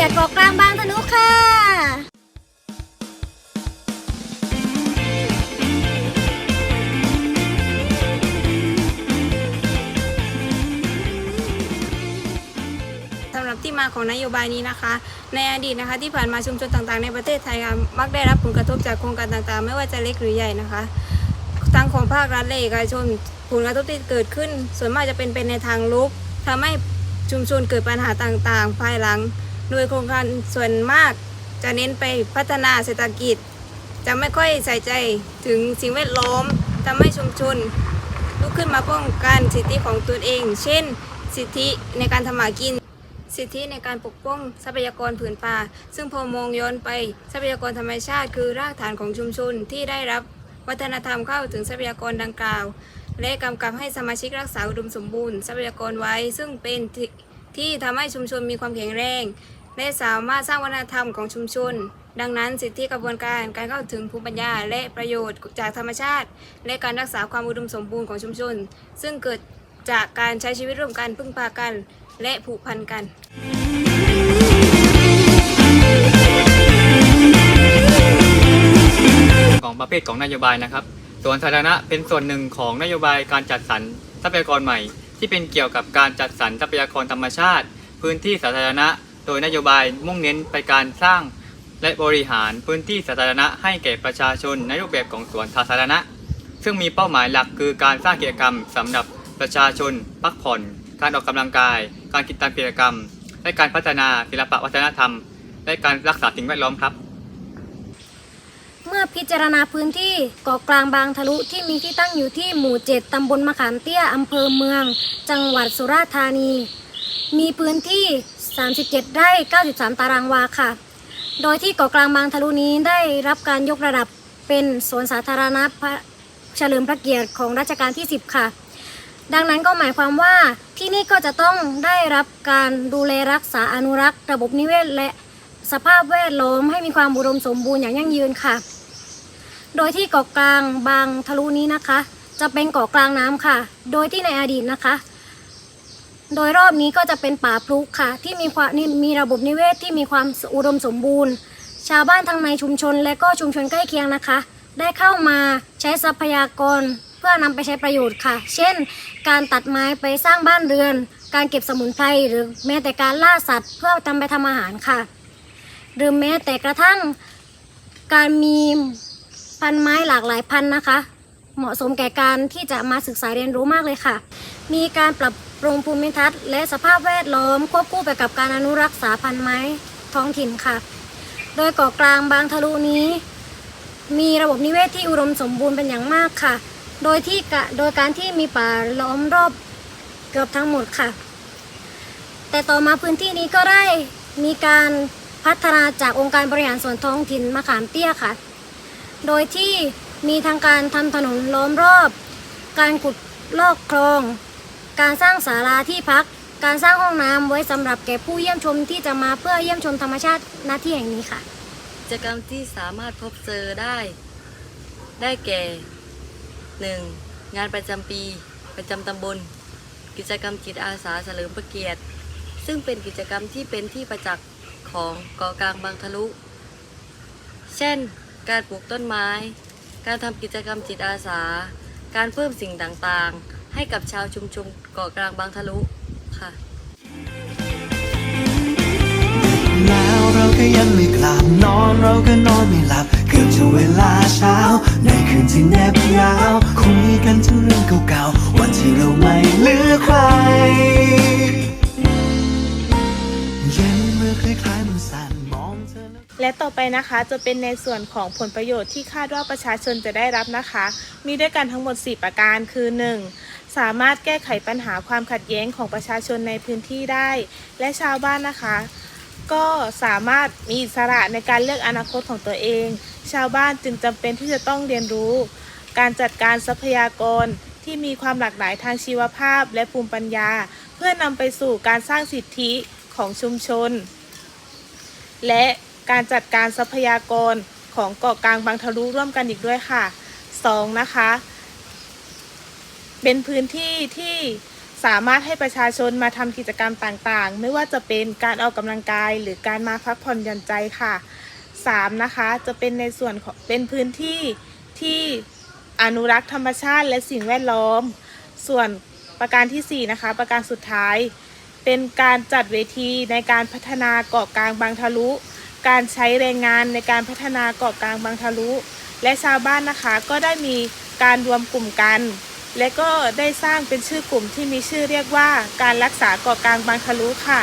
ียเกาะกลางบางทะนุค่ะสำหรับที่มาของนโยบายนี้นะคะ ในอดีตนะคะที่ผ่านมาชุมชนต่างๆ ในประเทศไทยค่ะมักได้รับผลกระทบจากโครงการต่างๆ ไม่ว่าจะเล็กหรือใหญ่นะคะทั้งของภาครัฐและเอกชนผลกระทบที่เกิดขึ้น ส่วนมากจะเป็นเป็นในทางลบทำให้ชุมชนเกิดปัญหาต่างๆ ภายหลัง โดยโครงการส่วนมาก จะเน้นไปพัฒนาเศรษฐกิจ จะไม่ค่อยใส่ใจถึงสิ่งแวดล้อมทำให้ชุมชนลุกขึ้นมาป้องกันสิทธิของตนเอง เช่น สิทธิในการทำหมากิน สิทธิในการปกป้องทรัพยากรผืนป่า ซึ่งพอมองย้อนไปทรัพยากรธรรมชาติ คือรากฐานของชุมชนที่ได้รับวัฒนธรรมเข้าถึงทรัพยากรดังกล่าว และกำกับให้สมาชิกรักษาอุดมสมบูรณ์ทรัพยากรไว้ ซึ่งเป็นทที่ทำให้ชุมชนมีความแข็งแรง และสามารถสร้างวัฒนธรรมของชุมชน ดังนั้นสิทธิกระบวนการการเข้าถึงภูมิปัญญา และประโยชน์จากธรรมชาติ และการรักษาความอุดมสมบูรณ์ของชุมชน ซึ่งเกิดจากการใช้ชีวิตร่วมกันพึ่งพากัน และผูกพันกันของประเภทของนโยบายนะครับสวนสาธารณะเป็นส่วนหนึ่งของนโยบายการจัดสรรทรัพยากรใหม่ ที่เป็นเกี่ยวกับการจัดสรรทรัพยากรธรรมชาติ พื้นที่สาธารณะ โดยนโยบายมุ่งเน้นไปการสร้างและบริหารพื้นที่สาธารณะให้แก่ประชาชนในรูปแบบของสวนสาธารณะ ซึ่งมีเป้าหมายหลักคือการสร้างกิจกรรมสำหรับประชาชน พักผ่อน การออกกำลังกาย การกิจกรรมกิจกรรม และการพัฒนาศิลปวัฒนธรรม และการรักษาสิ่งแวดล้อมครับ เมื่อพิจารณาพื้นที่เกาะกลางบางทะลุที่มีที่ตั้งอยู่ที่หมู่ 7 ตำบลมะขามเตี้ย อำเภอเมือง จังหวัดสุราษฎร์ธานี มีพื้นที่ 37 ไร่ 93 ตารางวาค่ะ โดยที่เกาะกลางบางทะลุนี้ได้รับการยกระดับเป็นสวนสาธารณะพระเฉลิมพระเกียรติของรัชกาลที่ 10 ค่ะ ดังนั้นก็หมายความว่าที่นี่ก็จะต้องได้รับการดูแลรักษาอนุรักษ์ ระบบนิเวศและสภาพแวดล้อมให้มีความอุดมสมบูรณ์อย่างยั่งยืนค่ะ โดยที่เกาะกลางบางทะลุนี้นะคะ จะเป็นเกาะกลางน้ำค่ะ โดยที่ในอดีตนะคะ โดยรอบนี้ก็จะเป็นป่าพลุค่ะ ที่มีความนี่มีระบบนิเวศที่มีความอุดมสมบูรณ์ ชาวบ้านทั้งในชุมชนและก็ชุมชนใกล้เคียงนะคะ ได้เข้ามาใช้ทรัพยากรเพื่อนำไปใช้ประโยชน์ค่ะ เช่น การตัดไม้ไปสร้างบ้านเรือน การเก็บสมุนไพรหรือแม้แต่การล่าสัตว์ เพื่อทำไปทำอาหารค่ะ หรือแม้แต่กระทั่งการมีพันไม้หลากหลายพันนะคะ เหมาะสมแก่การที่จะมาศึกษาเรียนรู้มากเลยค่ะ มีการปรับปรุงภูมิทัศน์และสภาพแวดล้อมควบคู่ไปกับการอนุรักษาพันธุ์ไม้ท้องถิ่นค่ะ โดยเกาะกลางบางทะลุนี้ มีระบบนิเวศที่อุดมสมบูรณ์เป็นอย่างมากค่ะ โดยที่กะโดยการที่มีป่าล้อมรอบเกือบทั้งหมดค่ะ แต่ต่อมาพื้นที่นี้ก็ได้มีการพัฒนาจากองค์การบริหารส่วนท้องถิ่นมะขามเตี้ยค่ะ โดยที่ มีทางการทำถนนล้อมรอบ การขุดลอกคลอง การสร้างศาลาที่พัก การสร้างห้องน้ำไว้สำหรับแก่ผู้เยี่ยมชมที่จะมาเพื่อเยี่ยมชมธรรมชาติณที่แห่งนี้ค่ะ กิจกรรมที่สามารถพบเจอได้ ได้แก่หนึ่งงานประจำปี ประจำตำบล กิจกรรมจิตอาสาเฉลิมพระเกียรติ ซึ่งเป็นกิจกรรมที่เป็นที่ประจักษ์ของเกาะกลางบางทะลุ เช่น การปลูกต้นไม้ การทำกิจกรรมจิตอาสา การเพิ่มสิ่งต่างๆ ให้กับชาวชุมชนเกาะกลางบางทะลุค่ะแล้วเราก็ยังไม่กลับนอนเราก็นอนไม่หลับ เกือบจะเวลาเช้า ในคืนที่แนบหนาวคุยกันถึงเรื่องเก่าๆ วันที่เราไม่เหลือใคร เย็นเมื่อคล้ายๆมันสั่น และต่อไปนะคะจะเป็นในส่วนของผลประโยชน์ที่คาดว่าประชาชนจะได้รับนะคะ มีด้วยกันทั้งหมด 4 ประการคือ 1. สามารถแก้ไขปัญหาความขัดแย้งของประชาชนในพื้นที่ได้ และชาวบ้านนะคะ ก็สามารถมีอิสระในการเลือกอนาคตของตัวเอง ชาวบ้านจึงจำเป็นที่จะต้องเรียนรู้ การจัดการทรัพยากรที่มีความหลากหลายทางชีวภาพและภูมิปัญญา เพื่อนำไปสู่การสร้างสิทธิของชุมชน และ การจัดการทรัพยากรของเกาะกลางบางทะลุร่วมกันอีกด้วยค่ะ 2. นะคะ เป็นพื้นที่ที่สามารถให้ประชาชนมาทำกิจกรรมต่างๆ ไม่ว่าจะเป็นการออกกำลังกาย หรือการมาพักผ่อนหย่อนใจค่ะ 3. นะคะ จะเป็นในส่วนของเป็นพื้นที่ที่อนุรักษ์ธรรมชาติและสิ่งแวดล้อม ส่วนประการทีสี่4 นะคะ ประการสุดท้าย เป็นการจัดเวทีในการพัฒนาเกาะกลางบางทะลุ การใช้แรงงานในการพัฒนาเกาะกลางบางทะลุ และชาวบ้านนะคะก็ได้มีการรวมกลุ่มกัน และก็ได้สร้างเป็นชื่อกลุ่มที่มีชื่อเรียกว่าการรักษาเกาะกลางบางทะลุค่ะ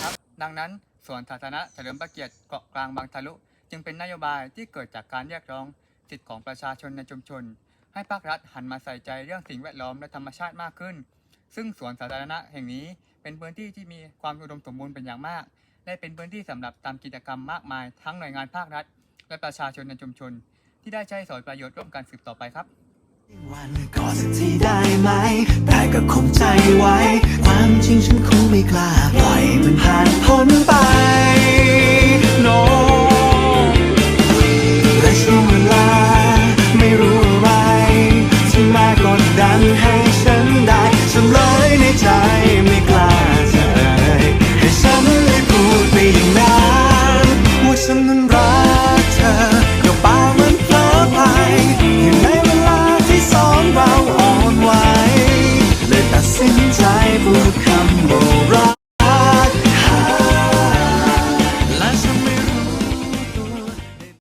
ครับดังนั้นสวนสาธารณะเฉลิมพระเกียรติเกาะกลางบางทะลุ จึงเป็นนโยบายที่เกิดจากการเรียกร้องสิทธิของประชาชนในชุมชน ให้ภาครัฐหันมาใส่ใจเรื่องสิ่งแวดล้อมและธรรมชาติมากขึ้น ซึ่งสวนสาธารณะแห่งนี้เป็นพื้นที่ที่มีความอุดมสมบูรณ์เป็นอย่างมาก ได้เป็นพื้นที่สำหรับทำกิจกรรมมากมาย ทั้งหน่วยงานภาครัฐ และประชาชนในชุมชน ที่ได้ใช้สอยประโยชน์ร่วมกันสืบต่อไปครับ วันก็สักทีได้ไหม แต่ก็คงใจไว้